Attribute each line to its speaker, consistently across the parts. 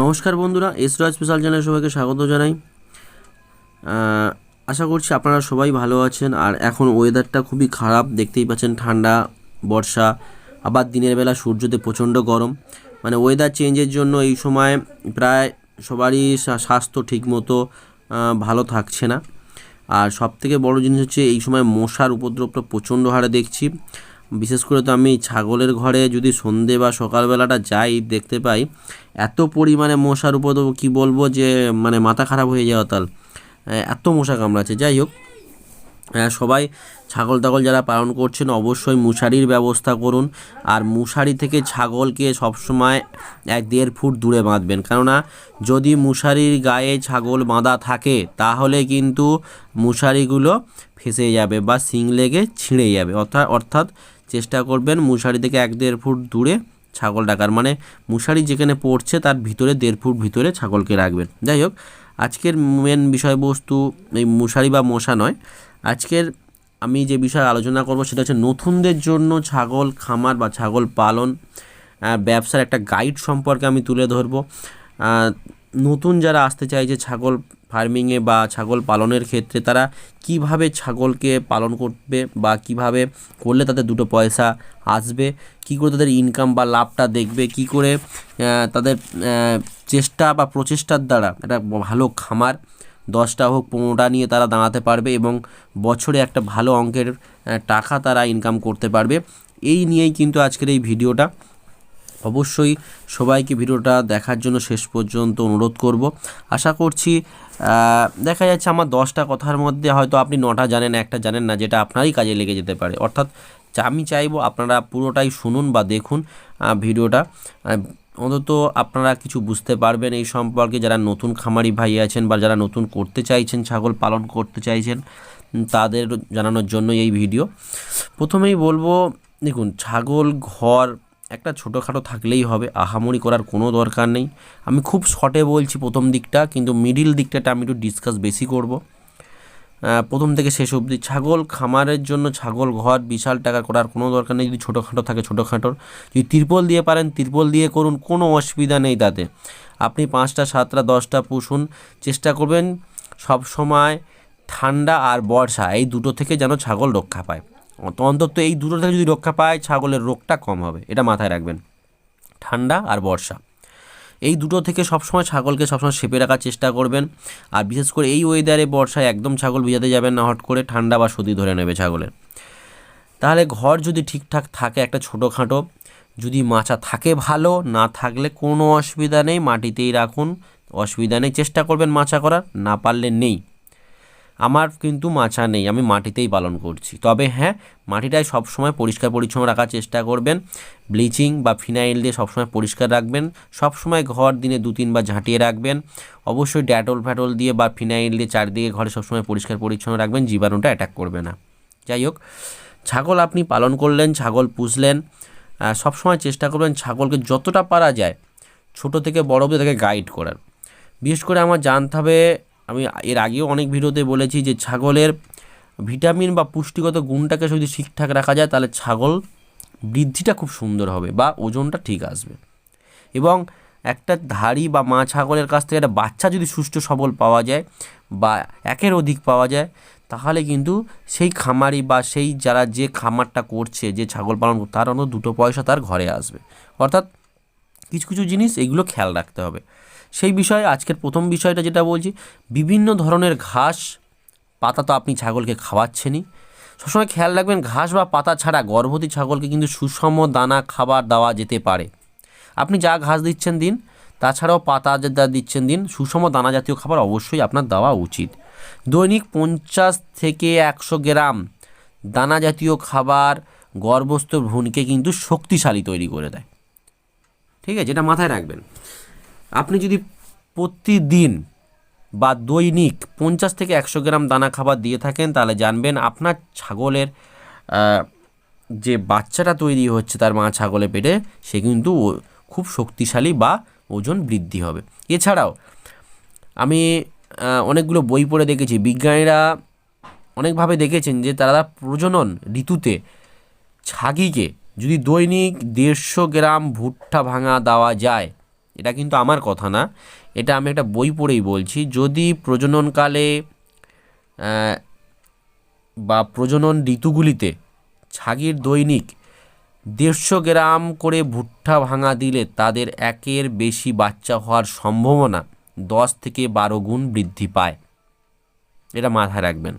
Speaker 1: নমস্কার বন্ধুরা এসরাজ স্পেশাল চ্যানেলে সবাইকে স্বাগত জানাই। আশা করছি আপনারা সবাই ভালো আছেন, আর এখন ওয়েদারটা খুবই খারাপ। দেখতেই পাচ্ছেন ঠান্ডা, বর্ষা, আবার দিনের বেলা সূর্যতে প্রচণ্ড গরম। মানে ওয়েদার চেঞ্জের জন্য এই সময় প্রায় সবারই স্বাস্থ্য ঠিকমতো ভালো থাকছে না। আর সব থেকে বড় জিনিস হচ্ছে এই সময় মশার উপদ্রবটা প্রচণ্ড হারে দেখছি। বিশেষ করে তো আমি ছাগলের ঘরে যদি সন্ধে বা সকালবেলাটা যাই দেখতে পাই, এত পরিমাণে মশার উপর তো কী বলব যে মানে মাথা খারাপ হয়ে যাওয়া তাল এত মশা কামড়াচ্ছে। যাই হোক সবাই ছাগল টাগল যারা পালন করছেন অবশ্যই মশারির ব্যবস্থা করুন। আর মশারি থেকে ছাগলকে সবসময় এক দেড় ফুট দূরে বাঁধবেন। কেননা, যদি মশারির গায়ে ছাগল বাঁধা থাকে, তাহলে কিন্তু মশারিগুলো ফেসে যাবে বা সিং লেগে ছিঁড়ে যাবে। অর্থাৎ অর্থাৎ চেষ্টা করবেন মশারি থেকে এক দেড় ফুট দূরে ছাগল ডাকার। মানে মশারি যেখানে পড়ছে তার ভিতরে দেড় ফুট ভিতরে ছাগলকে রাখবেন। যাই হোক, আজকের মেন বিষয়বস্তু এই মশারি বা মশা নয়। আজকের আমি যে বিষয়ে আলোচনা করব সেটা হচ্ছে নতুনদের জন্য ছাগল খামার বা ছাগল পালন ব্যবসার একটা গাইড সম্পর্কে আমি তুলে ধরবো। নতুন যারা আসতে চাইছে ছাগল ফার্মিংয়ে বা ছাগল পালনের ক্ষেত্রে, তারা কীভাবে ছাগলকে পালন করবে বা কীভাবে করলে তাদের দুটো পয়সা আসবে? কি করে তাদের ইনকাম বা লাভটা দেখবে? কি করে তাদের চেষ্টা বা প্রচেষ্টার দ্বারা একটা ভালো খামার, দশটা হোক পনেরোটা নিয়ে তারা দাঁড়াতে পারবে এবং বছরে একটা ভালো অঙ্কের টাকা তারা ইনকাম করতে পারবে। এই নিয়েই কিন্তু আজকের এই ভিডিওটা। অবশ্যই সবাইকে ভিডিওটা দেখার জন্য শেষ পর্যন্ত অনুরোধ করব। আশা করছি দেখা যাচ্ছে আমার দশটা কথার মধ্যে হয়তো আপনি নটা জানেন, একটা জানেন না, যেটা আপনারই কাজে লেগে যেতে পারে। অর্থাৎ আমি চাইব আপনারা পুরোটাই শুনুন বা দেখুন ভিডিওটা। অন্তত আপনারা কিছু বুঝতে পারবেন এই সম্পর্কে। যারা নতুন খামারি ভাই আছেন বা যারা নতুন করতে চাইছেন, ছাগল পালন করতে চাইছেন, তাদের জানানোর জন্য এই ভিডিও। প্রথমেই বলব, দেখুন, ছাগল, ঘর একটা ছোটোখাটো থাকলেই হবে, আহামরি করার কোনো দরকার নেই। আমি খুব শর্টে বলছি প্রথম দিকটা, কিন্তু মিডিল দিকটাটা আমি একটু ডিসকাস বেশি করব। প্রথম থেকে শেষ অবধি, ছাগল খামারের জন্য ছাগল ঘর, বিশাল টাকা করার কোনো দরকার নেই। যদি ছোটোখাটো থাকে, ছোটোখাটোর। যদি তিরপল দিয়ে পারেন, তিরপল দিয়ে করুন, কোনো অসুবিধা নেই তাতে। আপনি পাঁচটা, সাতটা, দশটা পুষুন, চেষ্টা করবেন সব সময় ঠান্ডা আর বর্ষা, এই দুটো থেকে যেন ছাগল রক্ষা পায়। অন্তত এই দুটো থেকে যদি রক্ষা পায়, ছাগলের রোগটা কম হবে। এটা মাথায় রাখবেন। ঠান্ডা আর বর্ষা। এই দুটো থেকে সবসময় ছাগলকে সবসময় সেপে রাখার চেষ্টা করবেন। আর বিশেষ করে এই ওয়েদারে বর্ষায় একদম ছাগল ভিজাতে যাবেন না, হট করে ঠান্ডা বা সর্দি ধরে নেবে ছাগলের। তাহলে ঘর যদি ঠিকঠাক থাকে, একটা ছোটো ছোটোখাটো যদি মাচা থাকে ভালো, না থাকলে কোনো অসুবিধা নেই, মাটিতেই রাখুন। অসুবিধা নেই, চেষ্টা করবেন মাচা করার, না পারলে নেই। আমার কিন্তু মাচা নেই, আমি মাটিতেই পালন করছি। তবে হ্যাঁ মাটিটাই সবসময় পরিষ্কার পরিচ্ছন্ন রাখার চেষ্টা করবেন। ব্লিচিং বা ফিনাইল দিয়ে সবসময় পরিষ্কার রাখবেন। সবসময় ঘর দিনে দু তিনবার ঝাঁটিয়ে রাখবেন। অবশ্যই ড্যাটল ফ্যাটল দিয়ে বা ফিনাইল দিয়ে চারদিকে ঘরে সবসময় পরিষ্কার পরিচ্ছন্ন রাখবেন, জীবাণুটা অ্যাটাক করবে না। যাই হোক, ছাগল আপনি পালন করলেন, ছাগল পুষলেন সবসময় চেষ্টা করবেন ছাগলকে যতটা পারা যায় ছোট থেকে বড় অবধি তাকে গাইড করার। বিশেষ করে আমার জানতে হবে আমি এর আগেও অনেক ভিডিওতে বলেছি যে ছাগলের ভিটামিন বা পুষ্টিগত গুণটাকে যদি ঠিকঠাক রাখা যায়, তাহলে ছাগল বৃদ্ধিটা খুব সুন্দর হবে বা ওজনটা ঠিক আসবে। এবং একটা ধাড়ি বা মা ছাগলের কাছ থেকে একটা বাচ্চা যদি সুষ্ঠু সবল পাওয়া যায় বা একের অধিক পাওয়া যায়, তাহলে কিন্তু সেই খামারি বা সেই যারা যে খামারটা করছে, যে ছাগল পালন তার অন্তত দুটো পয়সা তার ঘরে আসবে। অর্থাৎ কিছু কিছু জিনিস এগুলো খেয়াল রাখতে হবে। সেই বিষয়ে, আজকের প্রথম বিষয়টা যেটা বলছি, বিভিন্ন ধরনের ঘাস, পাতা তো আপনি ছাগলকে খাওয়াচ্ছেনই। সবসময় খেয়াল রাখবেন, ঘাস বা পাতা ছাড়া গর্ভবতী ছাগলকে কিন্তু সুষম দানা খাবার দেওয়া যেতে পারে। আপনি যা ঘাস দিচ্ছেন দিন, তাছাড়াও পাতা যা দিচ্ছেন দিন, সুষম দানা জাতীয় খাবার অবশ্যই আপনার দেওয়া উচিত। দৈনিক পঞ্চাশ থেকে একশো গ্রাম দানা জাতীয় খাবার গর্ভস্থ ভ্রূণকে কিন্তু শক্তিশালী তৈরি করে দেয়। ঠিক আছে, এটা মাথায় রাখবেন। আপনি যদি প্রতিদিন বা দৈনিক পঞ্চাশ থেকে একশো গ্রাম দানা খাবার দিয়ে থাকেন, তাহলে জানবেন আপনার ছাগলের যে বাচ্চাটা তৈরি হচ্ছে তার মা ছাগলের পেটে, সে কিন্তু খুব শক্তিশালী বা ওজন বৃদ্ধি হবে। এছাড়াও আমি অনেকগুলো বই পড়ে দেখেছি। বিজ্ঞানীরা অনেকভাবে দেখেছেন যে তারা প্রজনন ঋতুতে ছাগিকে যদি দৈনিক দেড়শো গ্রাম ভুট্টা ভাঙা দেওয়া যায় এটা কিন্তু আমার কথা না। এটা আমি একটা বই পড়েই বলছি। যদি প্রজননকালে বা প্রজনন ঋতুগুলিতে ছাগির দৈনিক দেড়শো গ্রাম করে ভুট্টা ভাঙা দিলে তাদের একের বেশি বাচ্চা হওয়ার সম্ভাবনা দশ থেকে বারো গুণ বৃদ্ধি পায়। এটা মাথায় রাখবেন।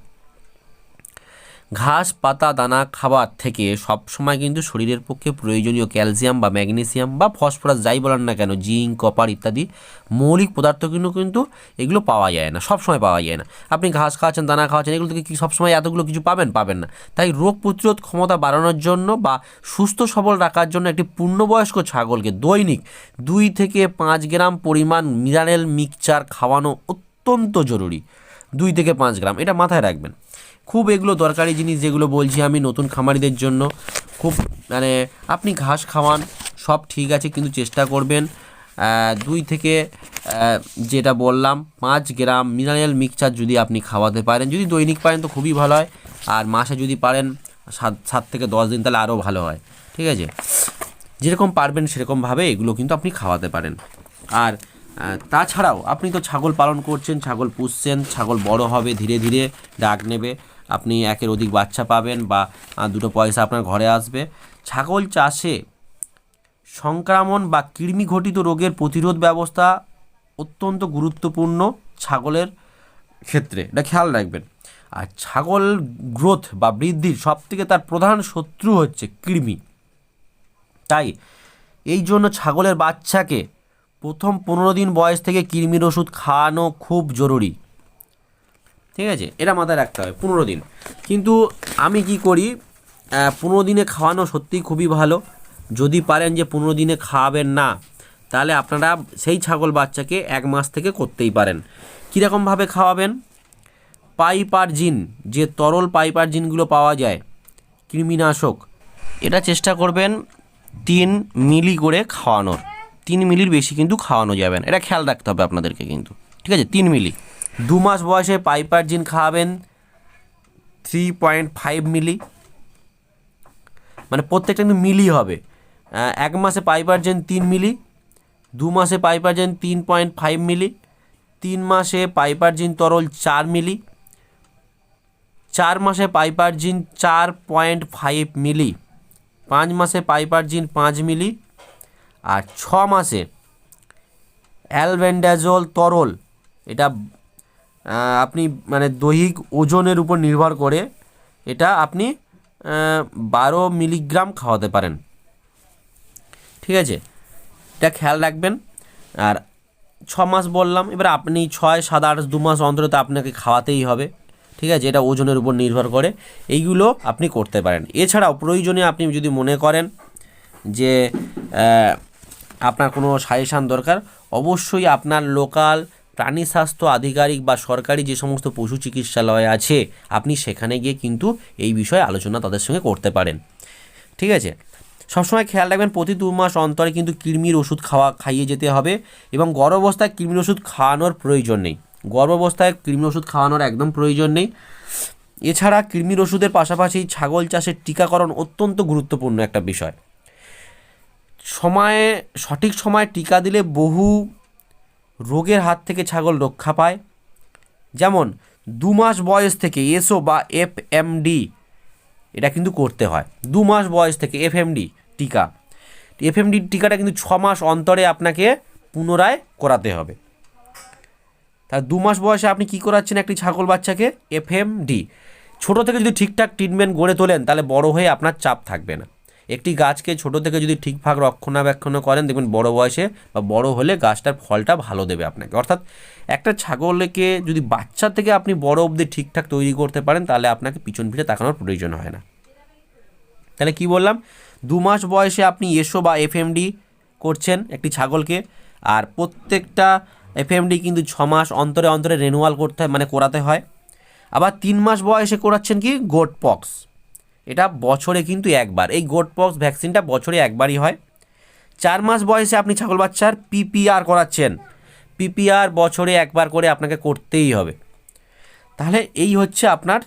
Speaker 1: ঘাস, পাতা, দানা, খাবার থেকে সবসময় কিন্তু শরীরের পক্ষে প্রয়োজনীয় ক্যালসিয়াম বা ম্যাগনেসিয়াম বা ফসফরাস যাই বলেন না কেন, জিঙ্ক, কপার ইত্যাদি মৌলিক পদার্থ কিন্তু কিন্তু এগুলো পাওয়া যায় না, সবসময় পাওয়া যায় না। আপনি ঘাস খাওয়াচ্ছেন, দানা খাওয়াচ্ছেন, এগুলো থেকে কি সবসময় এতগুলো কিছু পাবেন? পাবেন না। তাই রোগ প্রতিরোধ ক্ষমতা বাড়ানোর জন্য বা সুস্থ, সবল রাখার জন্য একটি পূর্ণবয়স্ক ছাগলকে দৈনিক দুই থেকে পাঁচ গ্রাম পরিমাণ মিনারেল মিক্সচার খাওয়ানো অত্যন্ত জরুরি। দুই থেকে পাঁচ গ্রাম, এটা মাথায় রাখবেন। খুব এগুলো দরকারি জিনিস যেগুলো বলছি আমি নতুন খামারিদের জন্য। খুব মানে আপনি ঘাস খাওয়ান, সব ঠিক আছে, কিন্তু চেষ্টা করবেন দুই থেকে যেটা বললাম, পাঁচ গ্রাম মিনারেল মিক্সচার যদি আপনি খাওয়াতে পারেন। যদি দৈনিক পারেন তো খুবই ভালো হয়, আর মাসে যদি পারেন সাত সাত থেকে দশ দিন তাহলে আরও ভালো হয়, ঠিক আছে? যেরকম পারবেন সেরকমভাবে এগুলো কিন্তু আপনি খাওয়াতে পারেন। আর তাছাড়াও আপনি তো ছাগল পালন করছেন, ছাগল পুষছেন, ছাগল বড় হবে, ধীরে ধীরে ডাক নেবে। আপনি একের অধিক বাচ্চা পাবেন বা দুটো পয়সা আপনার ঘরে আসবে। ছাগল চাষে সংক্রামণ বা কৃমি ঘটিত রোগের প্রতিরোধ ব্যবস্থা অত্যন্ত গুরুত্বপূর্ণ ছাগলের ক্ষেত্রে। এটা খেয়াল রাখবেন। আর ছাগল গ্রোথ বা বৃদ্ধির সবথেকে তার প্রধান শত্রু হচ্ছে কৃমি। তাই এই জন্য ছাগলের বাচ্চাকে প্রথম পনেরো দিন বয়স থেকে কৃমির ওষুধ খাওয়ানো খুব জরুরি। ঠিক আছে? এটা মাথায় রাখতে হবে, পনেরো দিন। কিন্তু আমি কি করি পনেরো দিনে খাওয়ানো সত্যিই খুবই ভালো। যদি পারেন যে পনেরো দিনে খাওয়াবেন না, তাহলে আপনারা সেই ছাগল বাচ্চাকে এক মাস থেকে করতেই পারেন। কীরকমভাবে খাওয়াবেন? পাইপারজিন যে তরল পাইপারজিনগুলো পাওয়া যায়, কৃমিনাশক, এটা চেষ্টা করবেন তিন মিলি করে খাওয়ানোর। তিন মিলির বেশি কিন্তু খাওয়ানো যাবে না। এটা খেয়াল রাখতে হবে আপনাদেরকে কিন্তু। ঠিক আছে? তিন মিলি। দু মাস বয়সে পাইপারজিন খাওয়াবেন থ্রি পয়েন্ট ফাইভ মিলি মানে প্রত্যেকটা কিন্তু মিলি হবে। এক মাসে পাইপারজেন তিন মিলি দু মাসে পাইপারজেন তিন পয়েন্ট ফাইভ মিলি তিন মাসে পাইপারজিন তরল চার মিলি চার মাসে পাইপারজিন চার পয়েন্ট ফাইভ মিলি পাঁচ মাসে পাইপারজিন পাঁচ মিলি আর ছ মাসে অ্যালবেন্ডাজল তরল, এটা আপনি মানে দৈহিক ওজনের উপর নির্ভর করে এটা আপনি বারো মিলিগ্রাম খাওয়াতে পারেন। ঠিক আছে? এটা খেয়াল রাখবেন। আর ছ মাস বললাম, এবার আপনি ছয়, সাত, আট, দু মাস অন্তর তো আপনাকে খাওয়াতেই হবে। ঠিক আছে? এটা ওজনের উপর নির্ভর করে। এইগুলো আপনি করতে পারেন। এছাড়াও প্রয়োজনে আপনি যদি মনে করেন যে আপনার কোনো সাজেশান দরকার, অবশ্যই আপনার লোকাল প্রাণী স্বাস্থ্য, আধিকারিক বা সরকারি যে সমস্ত পশু চিকিৎসালয় আছে, আপনি সেখানে গিয়ে কিন্তু এই বিষয়ে আলোচনা তাদের সঙ্গে করতে পারেন। ঠিক আছে? সবসময় খেয়াল রাখবেন, প্রতি দু মাস অন্তরে কিন্তু কৃমির ওষুধ খাওয়া, খাইয়ে যেতে হবে এবং গর্ভাবস্থায় কৃমির ওষুধ খাওয়ানোর প্রয়োজন নেই। গর্ভাবস্থায় কৃমির ওষুধ খাওয়ানোর একদম প্রয়োজন নেই। এছাড়া কৃমির ওষুধের পাশাপাশি ছাগল চাষের টিকাকরণ অত্যন্ত গুরুত্বপূর্ণ একটা বিষয়। সময়ে, সঠিক সময়ে টিকা দিলে বহু রোগের হাত থেকে ছাগল রক্ষা পায়। যেমন, দু মাস বয়স থেকে এসও বা এফ এমডি এটা কিন্তু করতে হয়। দু মাস বয়স থেকে এফএমডি টিকা। এফএমডি টিকাটা কিন্তু ছ মাস অন্তরে আপনাকে পুনরায় করাতে হবে। তা দু মাস বয়সে আপনি কি করাচ্ছেন একটি ছাগল বাচ্চাকে? এফএমডি। ছোট থেকে যদি ঠিকঠাক ট্রিটমেন্ট গড়ে তোলেন, তাহলে বড় হয়ে আপনার চাপ থাকবে না। একটি গাছকে ছোট থেকে যদি ঠিকঠাক রক্ষণাবেক্ষণ করেন, দেখবেন বড় বয়সে বা বড় হলে গাছটার ফলটা ভালো দেবে আপনাকে। অর্থাৎ একটা ছাগলকে যদি বাচ্চা থেকে আপনি বড় অবধি ঠিকঠাক তৈরি করতে পারেন, তাহলে আপনাকে পিছন ফিরে তাকানোর প্রয়োজন হয় না। তাহলে কি বললাম? দু মাস বয়সে আপনি এসো বা এফএমডি করছেন একটি ছাগলকে, আর প্রত্যেকটা এফএমডি কিন্তু ছ মাস অন্তরে অন্তরে রেনুয়াল করতে হয় মানে করাতে হয়। আবার তিন মাস বয়সে করাচ্ছেন কি? গোট পক্স এটা বছরে কিন্তু একবার। এই গোট পক্স ভ্যাকসিনটা বছরে একবারই হয়। চার মাস বয়সে আপনি ছাগল বাচ্চার পিপিআর করাচ্ছেন। পিপিআর বছরে একবার করে আপনাকে করতেই হবে। তাহলে এই হচ্ছে আপনার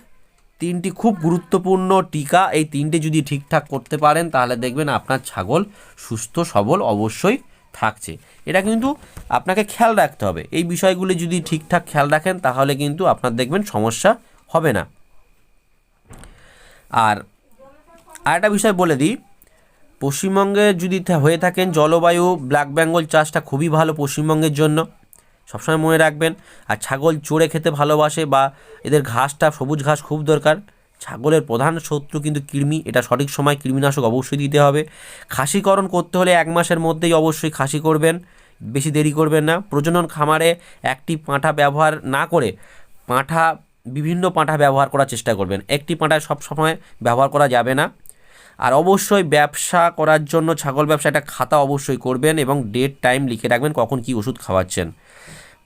Speaker 1: তিনটি খুব গুরুত্বপূর্ণ টিকা। এই তিনটে যদি ঠিকঠাক করতে পারেন, তাহলে দেখবেন আপনার ছাগল সুস্থ, সবল অবশ্যই থাকছে। এটা কিন্তু আপনাকে খেয়াল রাখতে হবে। এই বিষয়গুলি যদি ঠিকঠাক খেয়াল রাখেন, তাহলে কিন্তু আপনার দেখবেন সমস্যা হবে না। আর আরেকটা বিষয় বলে দিই। পশ্চিমবঙ্গে যদি হয়ে থাকেন জলবায়ু ব্ল্যাক বেঙ্গল চাষটা খুবই ভালো পশ্চিমবঙ্গের জন্য। সবসময় মনে রাখবেন, আর ছাগল চড়ে খেতে ভালোবাসে বা এদের ঘাসটা, সবুজ ঘাস খুব দরকার। ছাগলের প্রধান শত্রু কিন্তু কৃমি, এটা সঠিক সময় কৃমিনাশক অবশ্যই দিতে হবে। খাসিকরণ করতে হলে এক মাসের মধ্যেই অবশ্যই খাসি করবেন, বেশি দেরি করবেন না। প্রজনন খামারে একটি পাঁঠা ব্যবহার না করে পাঁঠা, বিভিন্ন পাঁঠা ব্যবহার করার চেষ্টা করবেন। একটি পাঁঠা সব সময় ব্যবহার করা যাবে না। আর অবশ্যই ব্যবসা করার জন্য ছাগল ব্যবসা একটা খাতা অবশ্যই করবেন এবং ডেট টাইম লিখে রাখবেন কখন কি ওষুধ খাওয়াচ্ছেন।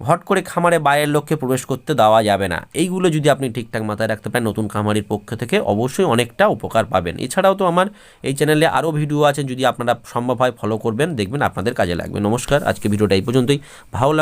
Speaker 1: হট করে খামারে বাইরের লোককে প্রবেশ করতে দেওয়া যাবে না। এইগুলো যদি আপনি ঠিকঠাক মাথায় রাখতে পারেন, নতুন খামারির পক্ষ থেকে অবশ্যই অনেকটা উপকার পাবেন। এছাড়াও তো আমার এই চ্যানেলে আরও ভিডিও আছে, যদি আপনারা সম্ভব হয় ফলো করবেন, দেখবেন আপনাদের কাজে লাগবে। নমস্কার, আজকে ভিডিওটা এই পর্যন্তই। ভালো